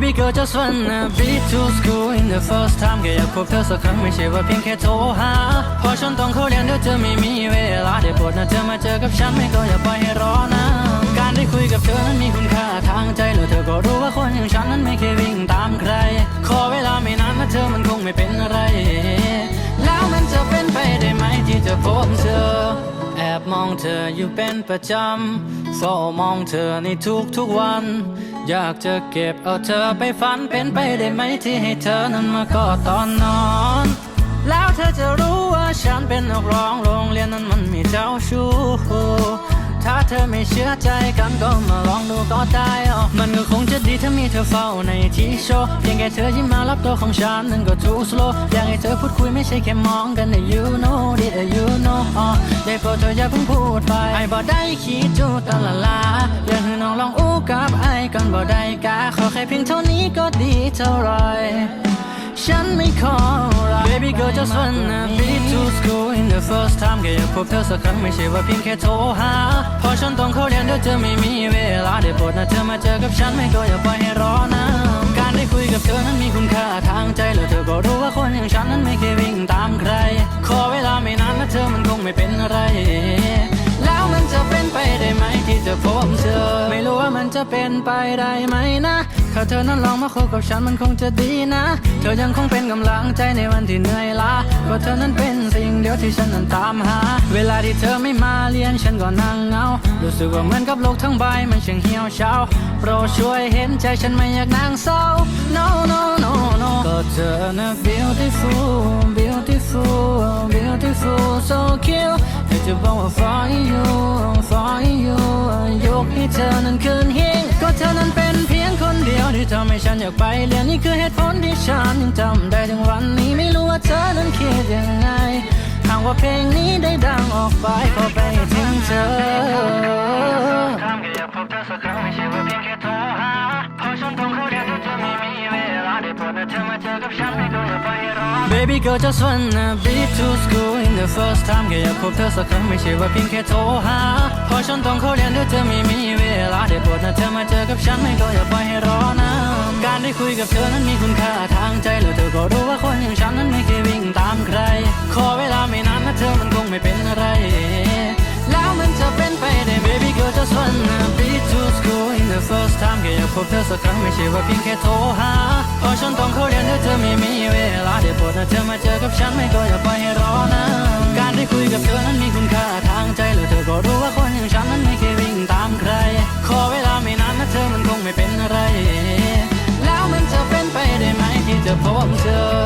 Baby girl just wanna be to school in the first time แค่อยากพบเธอสักครั้งไม่ใช่ว่าเพียงแค่โทรหาเพอฉันต้องเข้าเรียนเดี๋ยวจะไม่มีเวลาได้โปรดนะเธอมาเจอกับฉันไม่ก็อย่าปล่อยให้รอนะ การได้คุยกับเธอนั้นมีคุณค่าทางใจแล้วเธอ อบมองเธออยู่เป็นประจำเฝ้ามองเธอในทุกทุกๆวัน อยากจะเก็บเอาเธอไปฝันเป็นไปได้ไหมที่ให้เธอนั้นมากอดตอนนอน แล้วเธอจะรู้ว่าฉันเป็นนักร้องโรงเรียนนั้นมันมีเจ้าชู้ ถ้าเธอไม่เชื่อใจกันก็มาลองดูก็ได้อ๋อมันก็คงจะดีถ้ามีเธอเฝ้าในที่โชว์เพียงแค่เธอยิ้มมารับตัวของฉันนั้นก็ too slow อยากให้เธอพูดคุยไม่ใช่แค่มองกันนะ you know did you know อ๋อได้โปรดเธออย่าเพิ่งพูดไปไอ้บ่ได้คิดจูตละลาอยากให้น้องลองอู้กับไอ้ก่อนบ่ได้กาขอแค่เพียงเท่านี้ก็ดีเท่าไรฉันไม่ขอ Baby girl just wanna be to school in the first time แค่อยากพบเธอสักครั้งไม่ใช่ว่าเพียงแค่โทรหาเพอฉันต้องเข้าเรียนเดี๋ยวจะไม่มีเวลาได้โปรดนะเธอมาเจอกับฉันไม่ก็อย่าปล่อยให้รอนะการได้คุยกับเธอนั้นมีคุณค่าทางใจแล้วเธอก็รู้ว่าคนอย่างฉันนั้นไม่เคยวิ่งตามใคร ขอเวลาไม่นานนะเธอมันคงไม่เป็นอะไร แล้วมันจะเป็นไปได้ไหมที่จะพบเธอ ไม่รู้ว่ามันจะเป็นไปได้ไหมนะถ้าเธอนั้นลองมาคบกับฉันมันคงจะดีนะ เธอยังคงเป็นกำลังใจในวันที่เหนื่อยล้า เพราะเธอนั้นเป็นสิ่งเดียวที่ฉันนั้นตามหา เวลาที่เธอไม่มาเรียนฉันก็นั่งเงา รู้สึกว่าเหมือนกับโลกทั้งใบมันช่างเหี่ยวเฉาโปรดช่วยเห็นใจฉันไม่อยากนั่งเศร้า no no no no ก็เธอนะ beautiful beautiful beautiful so cute อยากจะบอกว่า for you for you ยกให้เธอนั้นขึ้นหิ้งก็เธอนั้นเป็นเพียงคนเดียวที่ทำให้ฉันอยากไปเรียนนี่คือเหตุผลที่ฉันยังจำได้ ยังไงหากว่าเพลงนี้ได้ดังออกไปขอไปถึงเธอทำแค่อยากพบเธอสักครั้งไม่ใช่ว่าเพียงแค่โทรหาเพราะฉันต้องเข้าเรียนเธอจะไม่มีเวลาได้โปรดนะเธอมาเจอกับฉันไม่ก็อย่าไปรอ Baby girl just wanna be to school in the first time แค่อยากพบเธอสักครั้งไม่ใช่ว่าเพียงแค่โทรหาเพราะฉันต้องเข้าเรียนเธอจะไม่มีเวลาได้โปรดนะเธอมาเจอกับฉันไม่ก็อย่าไปให้รอนะการ ได้คุยกับเธอนั้นมีคุณค่าทางใจแล้วเธอก็รู้ว่าคนอย่างฉันนั้นไม่เคยวิ่งตามใคร ขอเวลาไม่นานนะเธอมันคงไม่เป็นอะไร แล้วมันจะเป็นไปได้ baby girl just wanna be to school in the first time แค่อยากพบเธอสักครั้งไม่ใช่ว่าเพียงแค่โทรหาเพราะฉันต้องเข้าเรียนเดี๋ยวเธอไม่มีเวลาได้โปรดนะเธอมาเจอกับฉันไม่ก็อย่าปล่อยให้รอ 方向